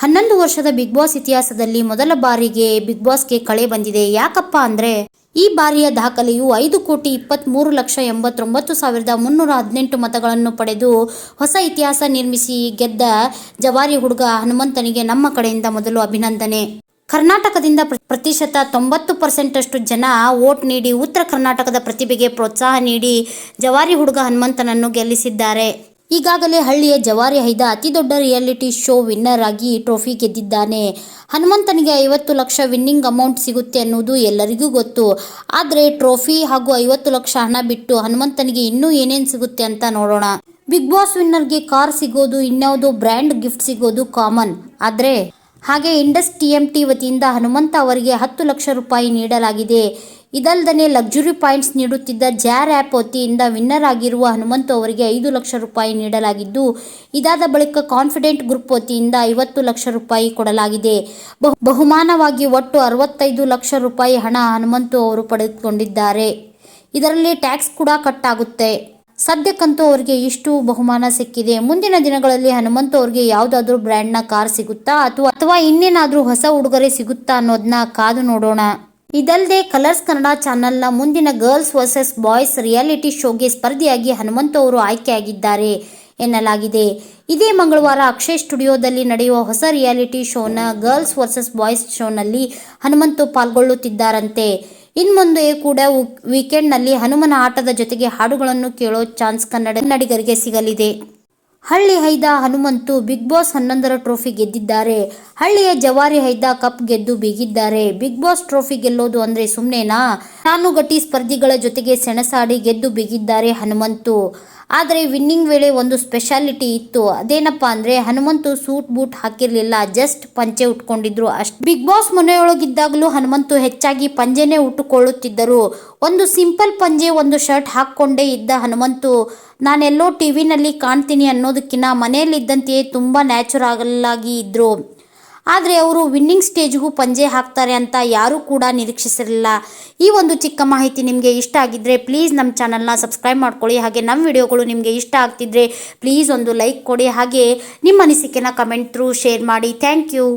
ಹನ್ನೊಂದು ವರ್ಷದ big boss ಇತಿಹಾಸದಲ್ಲಿ ಮೊದಲ ಬಾರಿಗೆ ಬಿಗ್ ಬಾಸ್ಗೆ ಕಳೆ ಬಂದಿದೆ. ಯಾಕಪ್ಪ ಅಂದ್ರೆ, ಈ ಬಾರಿಯ ದಾಖಲೆಯು ಐದು ಕೋಟಿ ಇಪ್ಪತ್ತ್ಮೂರು ಲಕ್ಷ ಎಂಬತ್ತೊಂಬತ್ತು ಸಾವಿರದ ಮುನ್ನೂರ ಹದಿನೆಂಟು ಮತಗಳನ್ನು ಪಡೆದು ಹೊಸ ಇತಿಹಾಸ ನಿರ್ಮಿಸಿ ಗೆದ್ದ ಜವಾರಿ ಹುಡುಗ ಹನುಮಂತನಿಗೆ ನಮ್ಮ ಕಡೆಯಿಂದ ಮೊದಲು ಅಭಿನಂದನೆ. ಕರ್ನಾಟಕದಿಂದ ಪ್ರ- ಪ್ರತಿಶತ ತೊಂಬತ್ತು ಪರ್ಸೆಂಟಷ್ಟು ಜನ ವೋಟ್ ನೀಡಿ ಉತ್ತರ ಕರ್ನಾಟಕದ ಪ್ರತಿಭೆಗೆ ಪ್ರೋತ್ಸಾಹ ನೀಡಿ ಜವಾರಿ ಹುಡುಗ ಹನುಮಂತನನ್ನು ಗೆಲ್ಲಿಸಿದ್ದಾರೆ. ಈಗಾಗಲೇ ಹಳ್ಳಿಯ ಜವಾರಿ ಹೈದ ಅತಿದೊಡ್ಡ ರಿಯಾಲಿಟಿ ಶೋ ವಿನ್ನರ್ ಆಗಿ ಟ್ರೋಫಿ ಗೆದ್ದಿದ್ದಾನೆ. ಹನುಮಂತನಿಗೆ ಐವತ್ತು ಲಕ್ಷ ವಿನ್ನಿಂಗ್ ಅಮೌಂಟ್ ಸಿಗುತ್ತೆ ಅನ್ನೋದು ಎಲ್ಲರಿಗೂ ಗೊತ್ತು. ಆದರೆ ಟ್ರೋಫಿ ಹಾಗೂ ಐವತ್ತು ಲಕ್ಷ ಹಣ ಬಿಟ್ಟು ಹನುಮಂತನಿಗೆ ಇನ್ನೂ ಏನೇನು ಸಿಗುತ್ತೆ ಅಂತ ನೋಡೋಣ. ಬಿಗ್ ಬಾಸ್ ವಿನ್ನರ್ಗೆ ಕಾರ್ ಸಿಗೋದು, ಇನ್ಯಾವುದೋ ಬ್ರ್ಯಾಂಡ್ ಗಿಫ್ಟ್ ಸಿಗೋದು ಕಾಮನ್. ಆದರೆ ಹಾಗೆ ಇಂಡಸ್ ಟಿ ಎಂ ಟಿ ವತಿಯಿಂದ ಹನುಮಂತ ಅವರಿಗೆ ಹತ್ತು ಲಕ್ಷ ರೂಪಾಯಿ ನೀಡಲಾಗಿದೆ. ಇದಲ್ಲದೆ ಲಕ್ಸುರಿ ಪಾಯಿಂಟ್ಸ್ ನೀಡುತ್ತಿದ್ದ ಜಾರ್ ಆ್ಯಪ್ ವತಿಯಿಂದ ವಿನ್ನರ್ ಆಗಿರುವ ಹನುಮಂತು ಅವರಿಗೆ ಐದು ಲಕ್ಷ ರೂಪಾಯಿ ನೀಡಲಾಗಿದ್ದು, ಇದಾದ ಬಳಿಕ ಕಾನ್ಫಿಡೆಂಟ್ ಗ್ರೂಪ್ ವತಿಯಿಂದ ಐವತ್ತು ಲಕ್ಷ ರೂಪಾಯಿ ಕೊಡಲಾಗಿದೆ. ಬಹು- ಬಹುಮಾನವಾಗಿ ಒಟ್ಟು ಅರವತ್ತೈದು ಲಕ್ಷ ರೂಪಾಯಿ ಹಣ ಹನುಮಂತು ಅವರು ಪಡೆದುಕೊಂಡಿದ್ದಾರೆ. ಇದರಲ್ಲಿ ಟ್ಯಾಕ್ಸ್ ಕೂಡ ಕಟ್ ಆಗುತ್ತೆ ಸದ್ಯಕ್ಕಂತೂ ಅವರಿಗೆ ಇಷ್ಟು ಬಹುಮಾನ ಸಿಕ್ಕಿದೆ. ಮುಂದಿನ ದಿನಗಳಲ್ಲಿ ಹನುಮಂತ ಅವರಿಗೆ ಯಾವುದಾದ್ರೂ ಬ್ರ್ಯಾಂಡ್ನ ಕಾರ್ ಸಿಗುತ್ತಾ ಅಥವಾ ಅಥವಾ ಇನ್ನೇನಾದರೂ ಹೊಸ ಉಡುಗೊರೆ ಸಿಗುತ್ತಾ ಅನ್ನೋದನ್ನ ಕಾದು ನೋಡೋಣ. ಇದಲ್ಲದೆ ಕಲರ್ಸ್ ಕನ್ನಡ ಚಾನೆಲ್ನ ಮುಂದಿನ ಗರ್ಲ್ಸ್ ವರ್ಸಸ್ ಬಾಯ್ಸ್ ರಿಯಾಲಿಟಿ ಶೋಗೆ ಸ್ಪರ್ಧಿಯಾಗಿ ಹನುಮಂತ ಅವರು ಆಯ್ಕೆಯಾಗಿದ್ದಾರೆ ಎನ್ನಲಾಗಿದೆ. ಇದೇ ಮಂಗಳವಾರ ಅಕ್ಷಯ್ ಸ್ಟುಡಿಯೋದಲ್ಲಿ ನಡೆಯುವ ಹೊಸ ರಿಯಾಲಿಟಿ ಶೋನ ಗರ್ಲ್ಸ್ ವರ್ಸಸ್ ಬಾಯ್ಸ್ ಶೋನಲ್ಲಿ ಹನುಮಂತು ಪಾಲ್ಗೊಳ್ಳುತ್ತಿದ್ದಾರಂತೆ. ಇನ್ಮುಂದೆ ಕೂಡ ವೀಕೆಂಡ್ನಲ್ಲಿ ಹನುಮನ ಆಟದ ಜೊತೆಗೆ ಹಾಡುಗಳನ್ನು ಕೇಳೋ ಚಾನ್ಸ್ ಕನ್ನಡ ನಡಿಗರಿಗೆ ಸಿಗಲಿದೆ. ಹಳ್ಳಿ ಹೈದ ಹನುಮಂತು ಬಿಗ್ ಬಾಸ್ ಹನ್ನೊಂದರ ಟ್ರೋಫಿ ಗೆದ್ದಿದ್ದಾರೆ. ಹಳ್ಳಿಯ ಜವಾರಿ ಹೈದ ಕಪ್ ಗೆದ್ದು ಬೀಗಿದ್ದಾರೆ. ಬಿಗ್ ಬಾಸ್ ಟ್ರೋಫಿ ಗೆಲ್ಲೋದು ಅಂದ್ರೆ ಸುಮ್ಮನೆನಾ ನಾನು ಗಟ್ಟಿ ಸ್ಪರ್ಧಿಗಳ ಜೊತೆಗೆ ಸೆಣಸಾಡಿ ಗೆದ್ದು ಬಿಗಿದ್ದಾರೆ ಹನುಮಂತು. ಆದರೆ ವಿನ್ನಿಂಗ್ ವೇಳೆ ಒಂದು ಸ್ಪೆಷಾಲಿಟಿ ಇತ್ತು. ಅದೇನಪ್ಪ ಅಂದರೆ ಹನುಮಂತು ಸೂಟ್ ಬೂಟ್ ಹಾಕಿರಲಿಲ್ಲ. ಜಸ್ಟ್ ಪಂಚೆ ಉಟ್ಕೊಂಡಿದ್ರು ಅಷ್ಟು. ಬಿಗ್ ಬಾಸ್ ಮನೆಯೊಳಗಿದ್ದಾಗಲೂ ಹನುಮಂತು ಹೆಚ್ಚಾಗಿ ಪಂಜೆನೇ ಉಟ್ಟುಕೊಳ್ಳುತ್ತಿದ್ದರು. ಒಂದು ಸಿಂಪಲ್ ಪಂಜೆ, ಒಂದು ಶರ್ಟ್ ಹಾಕ್ಕೊಂಡೇ ಇದ್ದ ಹನುಮಂತು, ನಾನೆಲ್ಲೋ ಟಿ ವಿನಲ್ಲಿ ಕಾಣ್ತೀನಿ ಅನ್ನೋದಕ್ಕಿಂತ ಮನೆಯಲ್ಲಿದ್ದಂತೆಯೇ ತುಂಬ ನ್ಯಾಚುರಲ್ ಆಗಿ ಇದ್ರು. ಆದರೆ ಅವರು ವಿನ್ನಿಂಗ್ ಸ್ಟೇಜ್ಗೂ ಪಂಜೆ ಹಾಕ್ತಾರೆ ಅಂತ ಯಾರೂ ಕೂಡ ನಿರೀಕ್ಷಿಸಿರಲಿಲ್ಲ. ಈ ಒಂದು ಚಿಕ್ಕ ಮಾಹಿತಿ ನಿಮಗೆ ಇಷ್ಟ ಆಗಿದ್ದರೆ ಪ್ಲೀಸ್ ನಮ್ಮ ಚಾನಲ್ನ ಸಬ್ಸ್ಕ್ರೈಬ್ ಮಾಡ್ಕೊಳ್ಳಿ. ಹಾಗೆ ನಮ್ಮ ವಿಡಿಯೋಗಳು ನಿಮಗೆ ಇಷ್ಟ ಆಗ್ತಿದ್ರೆ ಪ್ಲೀಸ್ ಒಂದು ಲೈಕ್ ಕೊಡಿ. ಹಾಗೆ ನಿಮ್ಮ ಅನಿಸಿಕೆನ ಕಮೆಂಟ್ ಥ್ರೂ ಶೇರ್ ಮಾಡಿ. Thank you